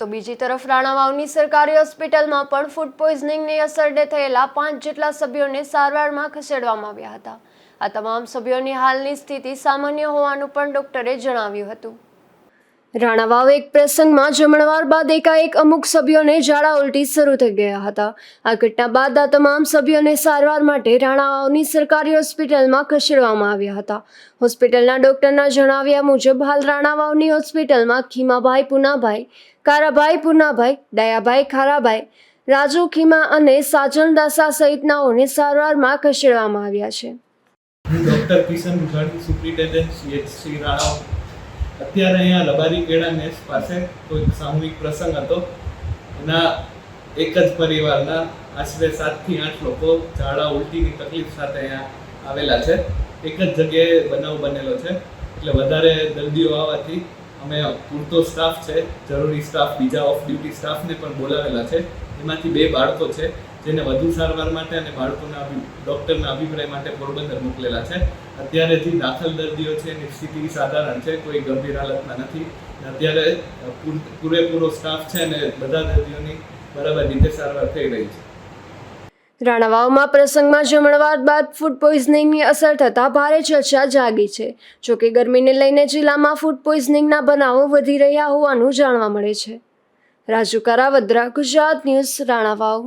તો બીજી તરફ રાણાવાવની સરકારી હોસ્પિટલમાં પણ ફૂડ પોઈઝનિંગની અસરને થયેલા પાંચ જેટલા સભ્યોને સારવારમાં ખસેડવામાં આવ્યા હતા. આ તમામ સભ્યોની હાલની સ્થિતિ સામાન્ય હોવાનું પણ ડોક્ટરે જણાવ્યું હતું. રાણાવાવ એક પ્રસંગમાં જમણવાર બાદ એકાએક અમુક સભ્યોને ઝાડા ઉલટી શરૂ થઈ ગયા હતા. આ ઘટના બાદ આ તમામ સભ્યોને સારવાર માટે રાણાવાવની સરકારી હોસ્પિટલમાં ખસેડવામાં આવ્યા હતા. હોસ્પિટલના ડોક્ટરના જણાવ્યા મુજબ, હાલ રાણાવાવની હોસ્પિટલમાં ખીમાભાઈ પુનાભાઈ, કારાભાઈ પુનાભાઈ, દયાભાઈ ખારાભાઈ, રાજુ ખીમા અને સાજન દાસા સહિતનાઓને સારવારમાં ખસેડવામાં આવ્યા છે. Doctor Kishan Mukhani superintendent CHC Ranavav અત્યારે અહીંયા લબારી કેળા નેસ પાસે કોઈક સામૂહિક પ્રસંગ હતો. એના એક જ પરિવારના આશરે સાતથી આઠ લોકો ઝાડા ઉલટીની તકલીફ સાથે અહીંયા આવેલા છે. એક જ જગ્યાએ બનાવ બનેલો છે. એટલે વધારે દર્દીઓ આવવાથી અમે પૂરતો સ્ટાફ છે. જરૂરી સ્ટાફ બીજા ઓફ ડ્યુટી સ્ટાફને પણ બોલાવેલા છે. એમાંથી બે બાળકો છે. જેને વધુ સારવાર માટે અને બાળકોના ડૉક્ટરના અભિપ્રાય માટે પોરબંદર મોકલેલા છે. અત્યારેથી દાખલ દર્દીઓ છે એની સ્થિતિ સાધારણ છે, કોઈ ગંભીર હાલતમાં નથી. અત્યારે પૂરેપૂરો સ્ટાફ છે અને બધા દર્દીઓની બરાબર રીતે સારવાર થઈ રહી છે. રાણાવાવમાં પ્રસંગમાં જમણવાર બાદ ફૂડ પોઈઝનિંગની અસર થતાં ભારે ચર્ચા જાગી છે. જોકે ગરમીને લઈને જિલ્લામાં ફૂડ પોઈઝનિંગના બનાવો વધી રહ્યા હોવાનું જાણવા મળે છે. રાજુ કારાવદ્રા, ગુજરાત ન્યૂઝ, રાણાવાવ.